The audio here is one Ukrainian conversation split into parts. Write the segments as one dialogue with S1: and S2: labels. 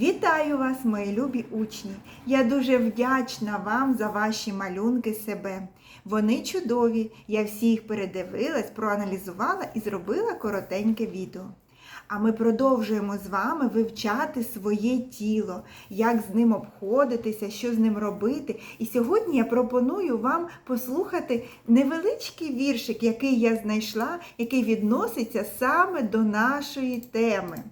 S1: Вітаю вас, мої любі учні! Я дуже вдячна вам за ваші малюнки себе. Вони чудові. Я всі їх передивилась, проаналізувала і зробила коротеньке відео. А ми продовжуємо з вами вивчати своє тіло, як з ним обходитися, що з ним робити. І сьогодні я пропоную вам послухати невеличкий віршик, який я знайшла, який відноситься саме до нашої теми.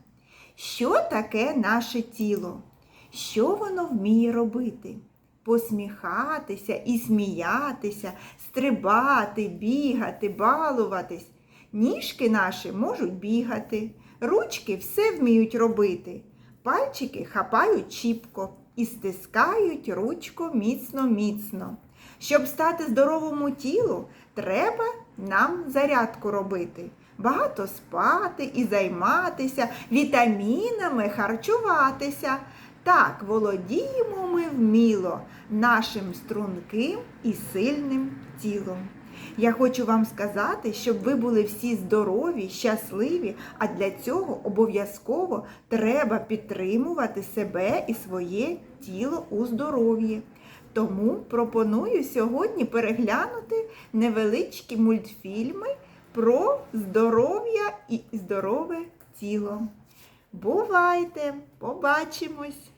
S1: Що таке наше тіло? Що воно вміє робити? Посміхатися і сміятися, стрибати, бігати, балуватись. Ніжки наші можуть бігати, ручки все вміють робити. Пальчики хапають чіпко і стискають ручку міцно-міцно. Щоб стати здоровому тілу, треба нам зарядку робити. Багато спати і займатися, вітамінами харчуватися. Так, володіємо ми вміло нашим струнким і сильним тілом. Я хочу вам сказати, щоб ви були всі здорові, щасливі, а для цього обов'язково треба підтримувати себе і своє тіло у здоров'ї. Тому пропоную сьогодні переглянути невеличкі мультфільми про здоров'я і здорове тіло. Бувайте! Побачимось!